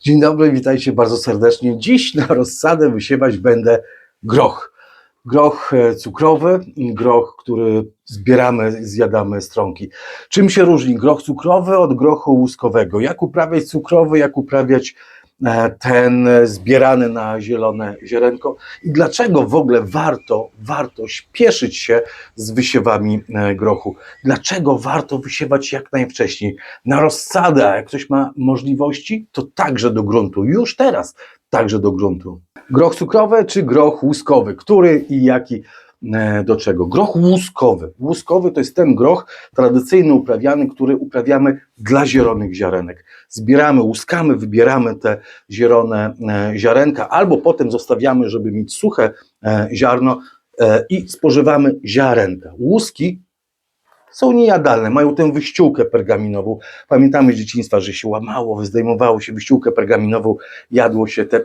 Dzień dobry, witajcie bardzo serdecznie. Dziś na rozsadę wysiewać będę groch. Groch e, cukrowy, groch, który zbieramy, zjadamy stronki. Czym się różni groch cukrowy od grochu łuskowego? Jak uprawiać cukrowy, jak uprawiać ten e, zbierany na zielone ziarenko i dlaczego w ogóle warto, warto śpieszyć się z wysiewami e, grochu? Dlaczego warto wysiewać jak najwcześniej? Na rozsadę, jak ktoś ma możliwości, to także do gruntu, już teraz także do gruntu. Groch cukrowy czy groch łuskowy? Który i jaki e, do czego? Groch łuskowy. Łuskowy to jest ten groch tradycyjny uprawiany, który uprawiamy dla zielonych ziarenek. Zbieramy, łuskamy, wybieramy te zielone e, ziarenka, albo potem zostawiamy, żeby mieć suche e, ziarno e, i spożywamy ziarenka. Łuski są niejadalne, mają tę wyściółkę pergaminową. Pamiętamy z dzieciństwa, że się łamało, zdejmowało się wyściółkę pergaminową, jadło się te e, e,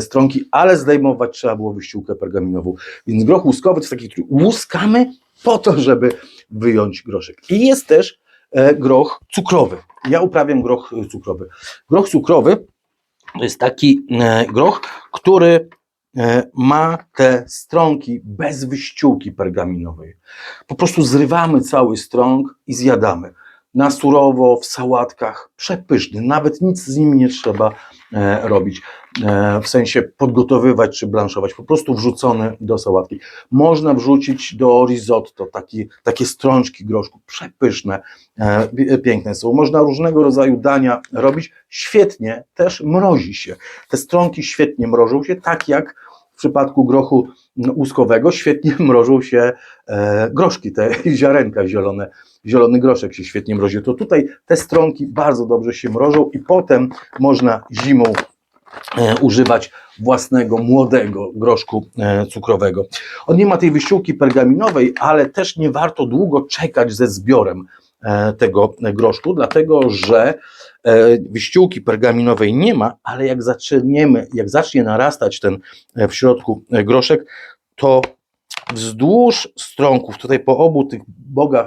stronki, ale zdejmować trzeba było wyściółkę pergaminową. Więc groch łuskowy to taki, który łuskamy po to, żeby wyjąć groszek. I jest też e, groch cukrowy. Ja uprawiam groch e, cukrowy. Groch cukrowy to jest taki e, groch, który e, ma te stronki bez wyściółki pergaminowej. Po prostu zrywamy cały strąg i zjadamy. Na surowo, w sałatkach, przepyszny. Nawet nic z nimi nie trzeba e, robić, e, w sensie podgotowywać czy blanszować. Po prostu wrzucony do sałatki. Można wrzucić do risotto taki, takie strączki groszku, przepyszne, e, pi- piękne są. Można różnego rodzaju dania robić. Świetnie też mrozi się. Te stronki świetnie mrożą się, tak jak w przypadku grochu łuskowego świetnie mrożą się e, groszki, te ziarenka zielone, zielony groszek się świetnie mrozi. To tutaj te stronki bardzo dobrze się mrożą i potem można zimą e, używać własnego młodego groszku e, cukrowego. On nie ma tej wyściółki pergaminowej, ale też nie warto długo czekać ze zbiorem tego groszku, dlatego że wyściółki pergaminowej nie ma, ale jak zaczniemy, jak zacznie narastać ten e, w środku e, groszek, to wzdłuż stronków, tutaj po obu tych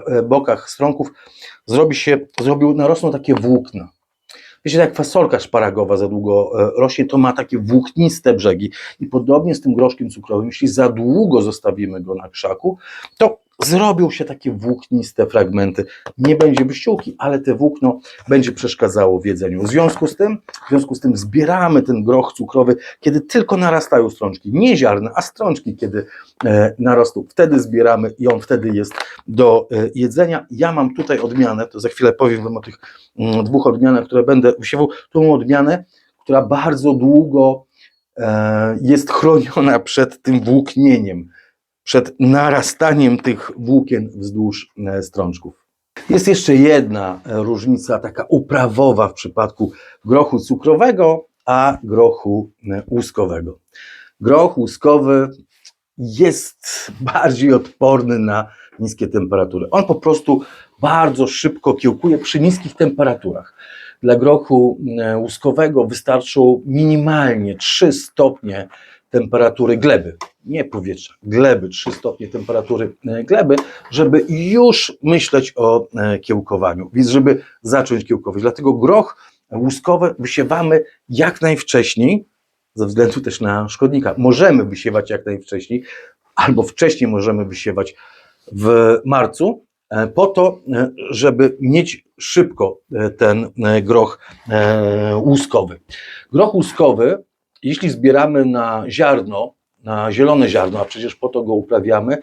e, bokach stronków zrobi się, zrobił, narosną takie włókna. Wiecie, jak fasolka szparagowa za długo e, rośnie, to ma takie włókniste brzegi. I podobnie z tym groszkiem cukrowym, jeśli za długo zostawimy go na krzaku, to zrobią się takie włókniste fragmenty. Nie będzie wyściółki, ale te włókno będzie przeszkadzało w jedzeniu. W związku z tym, w związku z tym zbieramy ten groch cukrowy, kiedy tylko narastają strączki. Nie ziarna, a strączki, kiedy e. Wtedy zbieramy i on wtedy jest do e, jedzenia. Ja mam tutaj odmianę, to za chwilę powiem Wam o tych mm, dwóch odmianach, które będę wysiewał. Tą odmianę, która bardzo długo e, jest chroniona przed tym włóknieniem, przed narastaniem tych włókien wzdłuż e, strączków. Jest jeszcze jedna e, różnica, taka uprawowa w przypadku grochu cukrowego, a grochu e, łuskowego. Groch łuskowy jest bardziej odporny na niskie temperatury. On po prostu bardzo szybko kiełkuje przy niskich temperaturach. Dla grochu łuskowego wystarczą minimalnie 3 stopnie temperatury gleby, nie powietrza, gleby, 3 stopnie temperatury e, gleby, żeby już myśleć o e, kiełkowaniu, więc żeby zacząć kiełkować. Dlatego groch łuskowy wysiewamy jak najwcześniej, ze względu też na szkodnika. Możemy wysiewać jak najwcześniej, albo wcześniej możemy wysiewać w marcu, e, po to, żeby mieć szybko ten groch łuskowy. Groch łuskowy, jeśli zbieramy na ziarno, na zielone ziarno, a przecież po to go uprawiamy,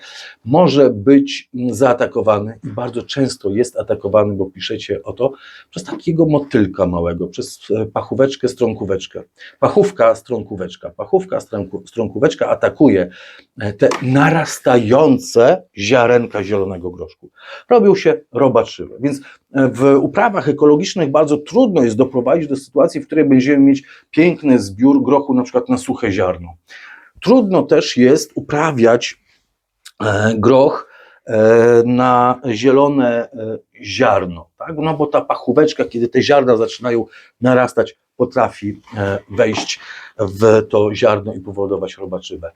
może być zaatakowany i bardzo często jest atakowany, bo piszecie o to, przez takiego motylka małego, przez e, pachóweczkę, strąkóweczkę. Pachówka, strąkóweczka. Pachówka, strąkóweczka atakuje e, te narastające ziarenka zielonego groszku. Robią się robaczywe. Więc e, w uprawach ekologicznych bardzo trudno jest doprowadzić do sytuacji, w której będziemy mieć piękny zbiór grochu na przykład na suche ziarno. Trudno też jest uprawiać e, groch e, na zielone e, ziarno, tak? no bo ta pachóweczka, kiedy te ziarna zaczynają narastać, potrafi wejść w to ziarno i powodować robaczywe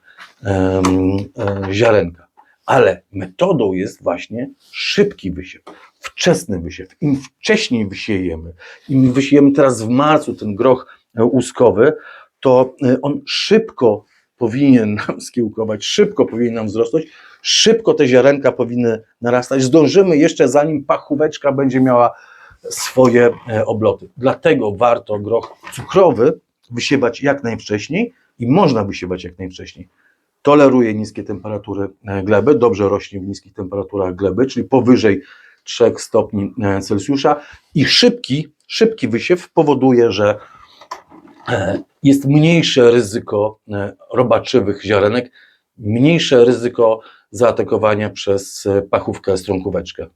ziarenka. Ale metodą jest właśnie szybki wysiew. wczesny wysiew. Im wcześniej wysiejemy, im wysiejemy teraz w marcu ten groch łuskowy, to on szybko powinien nam skiełkować, szybko powinien nam wzrosnąć, szybko te ziarenka powinny narastać. Zdążymy jeszcze zanim pachóweczka będzie miała swoje e, obloty. Dlatego warto groch cukrowy wysiewać jak najwcześniej i można wysiewać jak najwcześniej. Toleruje niskie temperatury e, gleby, dobrze rośnie w niskich temperaturach gleby, czyli powyżej 3 stopni e, Celsjusza i szybki, szybki wysiew powoduje, że jest mniejsze ryzyko e, robaczywych ziarenek, mniejsze ryzyko zaatakowania przez e, pachówkę strąkóweczkę.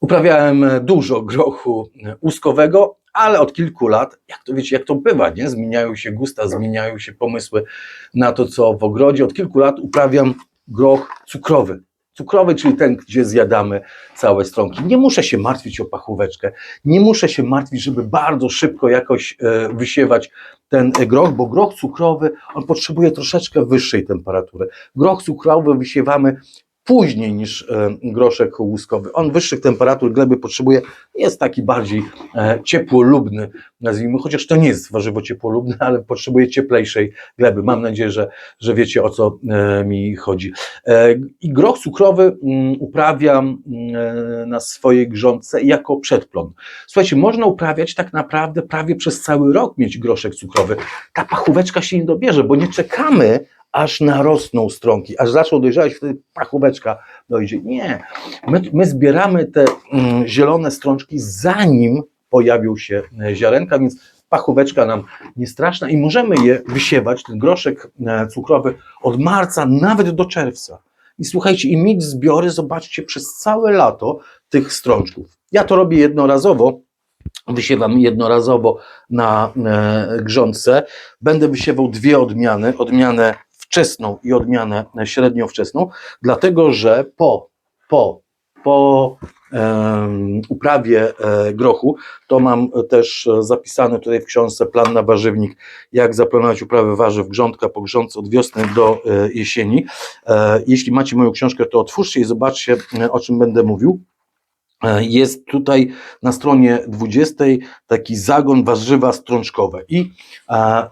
Uprawiałem e, dużo grochu e, łuskowego, ale od kilku lat, jak to wiecie, jak to bywa, nie? Zmieniają się gusta, zmieniają się pomysły na to, co w ogrodzie. Od kilku lat uprawiam groch cukrowy. Cukrowy, czyli ten, gdzie zjadamy całe stronki. Nie muszę się martwić o pachóweczkę, nie muszę się martwić, żeby bardzo szybko jakoś e, wysiewać ten groch, bo groch cukrowy, on potrzebuje troszeczkę wyższej temperatury. Groch cukrowy wysiewamy później niż e, groszek łuskowy. On wyższych temperatur gleby potrzebuje, jest taki bardziej e, ciepłolubny, nazwijmy, chociaż to nie jest warzywo ciepłolubne, ale potrzebuje cieplejszej gleby. Mam nadzieję, że, że wiecie o co e, mi chodzi. I groch cukrowy mm, uprawiam mm, na swojej grządce jako przedplon. Słuchajcie, można uprawiać tak naprawdę prawie przez cały rok mieć groszek cukrowy. Ta pachóweczka się nie dobierze, bo nie czekamy, aż narosną stronki, aż zaczną dojrzewać, wtedy pachóweczka dojdzie. Nie, my, my zbieramy te mm, zielone strączki zanim pojawią się e, ziarenka, więc pachóweczka nam nie straszna i możemy je wysiewać, ten groszek e, cukrowy od marca nawet do czerwca. I słuchajcie, i mieć zbiory, zobaczcie, przez całe lato tych strączków. Ja to robię jednorazowo, wysiewam jednorazowo na e, grządce. Będę wysiewał dwie odmiany, odmianę wczesną i odmianę średnio wczesną, dlatego że po, po, po em, uprawie e, grochu, to mam też zapisany tutaj w książce plan na warzywnik, jak zaplanować uprawę warzyw grządka po grządce od wiosny do e, jesieni. E, jeśli macie moją książkę, to otwórzcie i zobaczcie, e, o czym będę mówił. E, Jest tutaj na stronie 20 taki zagon warzywa strączkowe i e,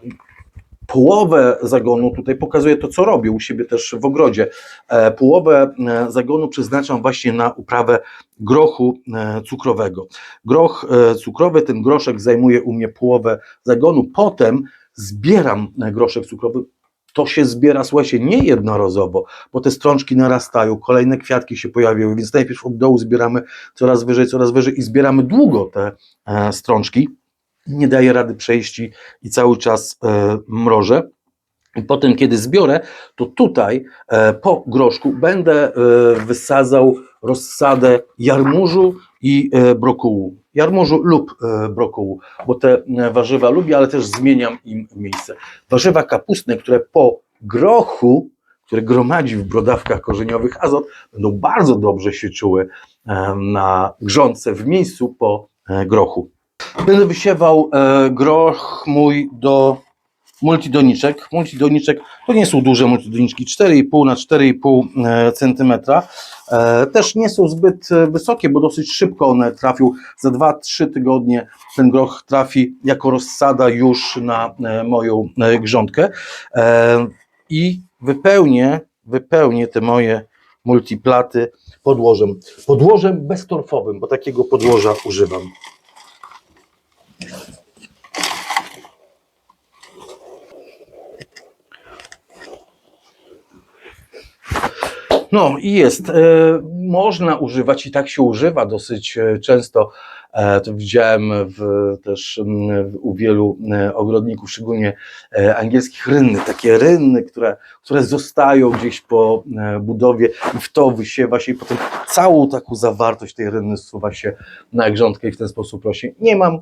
połowę zagonu, tutaj pokazuję to, co robię u siebie też w ogrodzie, e, połowę e, zagonu przeznaczam właśnie na uprawę grochu e, cukrowego. Groch cukrowy, ten groszek zajmuje u mnie połowę zagonu, potem zbieram groszek cukrowy, to się zbiera, słuchajcie, nie jednorazowo, bo te strączki narastają, kolejne kwiatki się pojawiają, więc najpierw od dołu zbieramy coraz wyżej, coraz wyżej i zbieramy długo te strączki. Nie daje rady przejść i, cały czas e, mrożę. Potem, kiedy zbiorę, to tutaj e, po groszku będę e, wysadzał rozsadę jarmużu i brokułu. Jarmużu lub brokułu, bo te warzywa lubię, ale też zmieniam im miejsce. Warzywa kapustne, które po grochu, które gromadzi w brodawkach korzeniowych azot, będą bardzo dobrze się czuły na grządce w miejscu po grochu. Będę wysiewał e, groch mój do multidoniczek. Multidoniczek to nie są duże multidoniczki, 4,5 na 4,5 cm. E, też nie są zbyt e, wysokie, bo dosyć szybko one trafią. Za 2-3 tygodnie ten groch trafi jako rozsada już na e, moją e, grządkę. E, I wypełnię, wypełnię te moje multiplaty podłożem. Podłożem beztorfowym, bo takiego podłoża używam. No i jest. E, można używać i tak się używa dosyć e, często. E, to widziałem w, też u wielu e, ogrodników, szczególnie e, angielskich rynny, takie rynny, które, które zostają gdzieś po budowie i w to wysiewa się i potem całą taką zawartość tej rynny zsuwa się na grządkę i w ten sposób rośnie. Nie mam,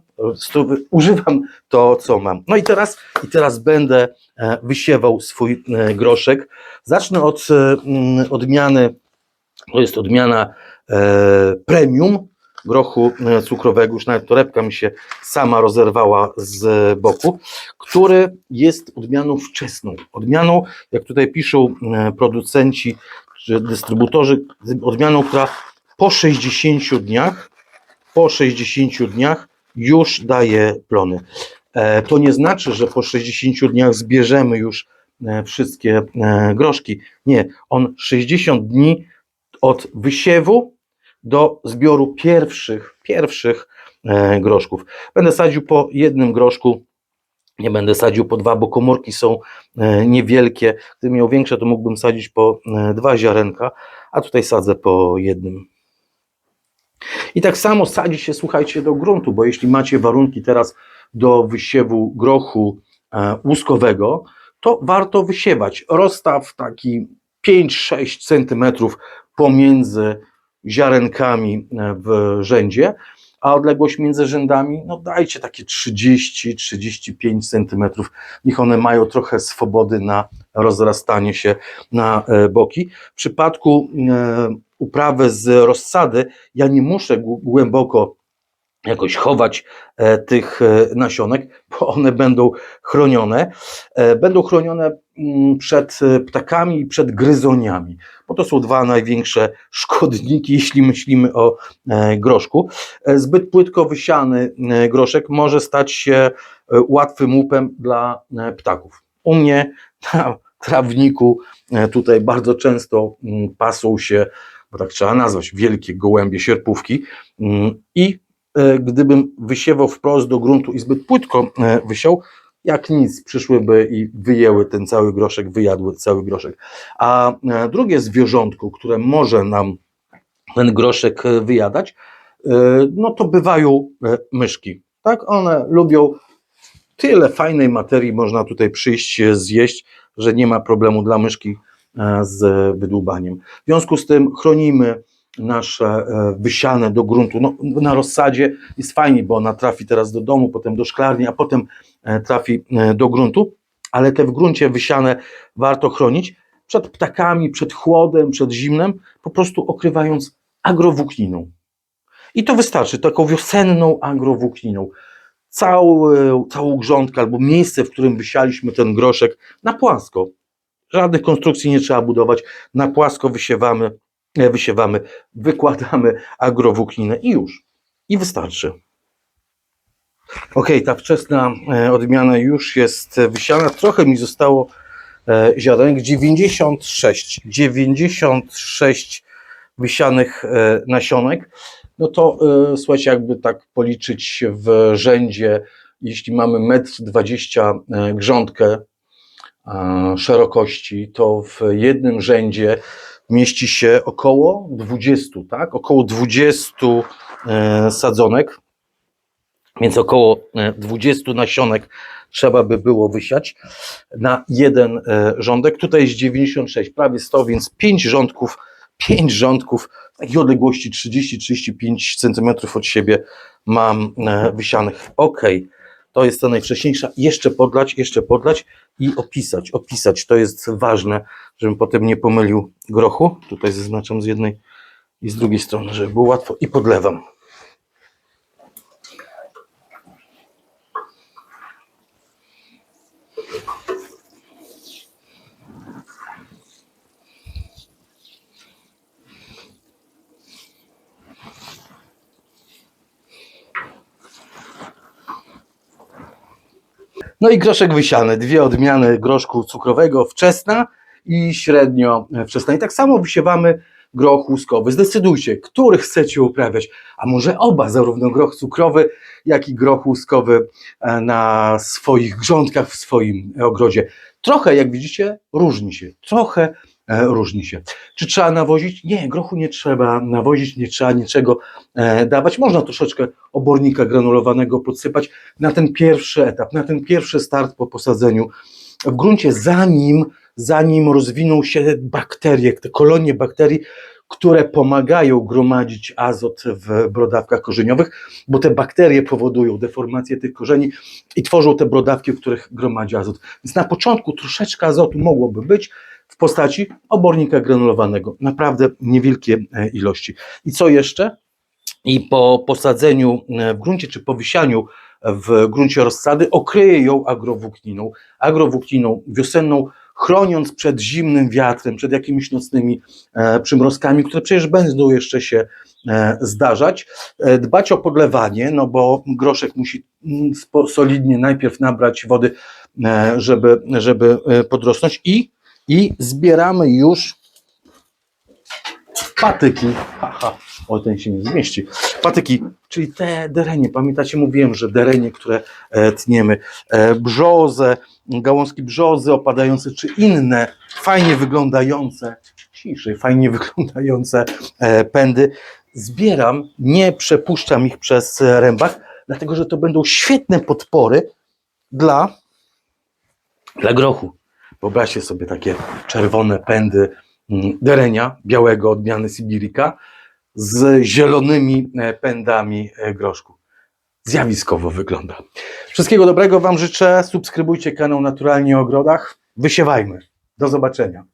używam to, co mam. No i teraz, i teraz będę wysiewał swój groszek. Zacznę od odmiany, to jest odmiana premium grochu e, cukrowego, już nawet torebka mi się sama rozerwała z boku, który jest odmianą wczesną. Odmianą, jak tutaj piszą e, producenci czy dystrybutorzy, odmianą, która po 60 dniach po 60 dniach już daje plony. E, To nie znaczy, że po 60 dniach zbierzemy już wszystkie groszki. Nie, on 60 dni od wysiewu do zbioru pierwszych, pierwszych e, groszków. Będę sadził po jednym groszku, nie będę sadził po dwa, bo komórki są e, niewielkie. Gdybym miał większe, to mógłbym sadzić po e, dwa ziarenka, a tutaj sadzę po jednym. I tak samo sadzi się, słuchajcie, do gruntu, bo jeśli macie warunki teraz do wysiewu grochu łuskowego, to warto wysiewać. Rozstaw taki 5-6 centymetrów pomiędzy ziarenkami e, w rzędzie, a odległość między rzędami, no dajcie takie 30-35 centymetrów. Niech one mają trochę swobody na rozrastanie się na e, boki. W przypadku e, uprawy z rozsady, ja nie muszę głę- głęboko jakoś chować e, tych e, nasionek, bo one będą chronione. E, będą chronione mm, przed ptakami i przed gryzoniami, bo to są dwa największe szkodniki, jeśli myślimy o groszku. Zbyt płytko wysiany groszek może stać się łatwym łupem dla ptaków. U mnie na trawniku tutaj bardzo często mm, pasą się, bo tak trzeba nazwać, wielkie gołębie sierpówki mm, i gdybym wysiewał wprost do gruntu i zbyt płytko e, wysiał, jak nic, przyszłyby i wyjęły ten cały groszek, wyjadły cały groszek. A e, drugie zwierzątko, które może nam ten groszek e, wyjadać, e, no to bywają e, myszki. Tak, one lubią tyle fajnej materii można tutaj przyjść e, zjeść, że nie ma problemu dla myszki e, z wydłubaniem. W związku z tym chronimy nasze e, wysiane do gruntu. No, na rozsadzie jest fajnie, bo ona trafi teraz do domu, potem do szklarni, a potem e, trafi e, do gruntu, ale te w gruncie wysiane warto chronić przed ptakami, przed chłodem, przed zimnem, po prostu okrywając agrowłókniną. I to wystarczy, taką wiosenną agrowłókniną. Cały, całą grządkę albo miejsce, w którym wysialiśmy ten groszek na płasko. Żadnych konstrukcji nie trzeba budować. Na płasko wysiewamy, wysiewamy wykładamy agrowłókninę i już. I wystarczy. Ok, ta wczesna e, odmiana już jest e, wysiana. Trochę mi zostało e, ziarenek. 96. 96 wysianych e, nasionek. No to e, słuchajcie, jakby tak policzyć w rzędzie, jeśli mamy 1,20 m grządkę e, szerokości, to w jednym rzędzie mieści się około 20, tak? Około 20 e, sadzonek, więc około e, 20 nasionek trzeba by było wysiać na jeden e, rządek. Tutaj jest 96, prawie 100, więc 5 rządków, 5 rządków w takiej odległości 30-35 cm od siebie mam e, wysianych. Ok, to jest ta najwcześniejsza. Jeszcze podlać, jeszcze podlać i opisać. Opisać to jest ważne, żebym potem nie pomylił grochu. Tutaj zaznaczam z jednej i z drugiej strony, żeby było łatwo i podlewam. No i groszek wysiany, dwie odmiany groszku cukrowego, wczesna i średnio wczesna. I tak samo wysiewamy groch łuskowy. Zdecydujcie, który chcecie uprawiać, a może oba, zarówno groch cukrowy, jak i groch łuskowy e, na swoich grządkach, w swoim ogrodzie. Trochę, jak widzicie, różni się, trochę różni się. Czy trzeba nawozić? Nie, grochu nie trzeba nawozić, nie trzeba niczego e, dawać. Można troszeczkę obornika granulowanego podsypać na ten pierwszy etap, na ten pierwszy start po posadzeniu w gruncie, zanim, zanim rozwiną się bakterie, te kolonie bakterii, które pomagają gromadzić azot w brodawkach korzeniowych, bo te bakterie powodują deformację tych korzeni i tworzą te brodawki, w których gromadzi azot. Więc na początku troszeczkę azotu mogłoby być w postaci obornika granulowanego. Naprawdę niewielkie e, ilości. I co jeszcze? I po posadzeniu e, w gruncie, czy po wysianiu w gruncie rozsady okryje ją agrowłókniną, agrowłókniną wiosenną, chroniąc przed zimnym wiatrem, przed jakimiś nocnymi e, przymrozkami, które przecież będą jeszcze się e, zdarzać. E, dbać o podlewanie, no bo groszek musi mm, solidnie najpierw nabrać wody, e, żeby, żeby e, podrosnąć i, i zbieramy już patyki. Haha, o ten się nie zmieści. Patyki, czyli te derenie. Pamiętacie, mówiłem, że derenie, które e, tniemy, e, brzozę, gałązki brzozy opadające, czy inne fajnie wyglądające, ciszej, fajnie wyglądające e, pędy. Zbieram, nie przepuszczam ich przez rębach, dlatego że to będą świetne podpory dla, dla grochu. Wyobraźcie sobie takie czerwone pędy mm, derenia białego odmiany Sibirika z zielonymi e, pędami e, groszku. Zjawiskowo wygląda. Wszystkiego dobrego Wam życzę. Subskrybujcie kanał Naturalnie o Ogrodach. Wysiewajmy. Do zobaczenia.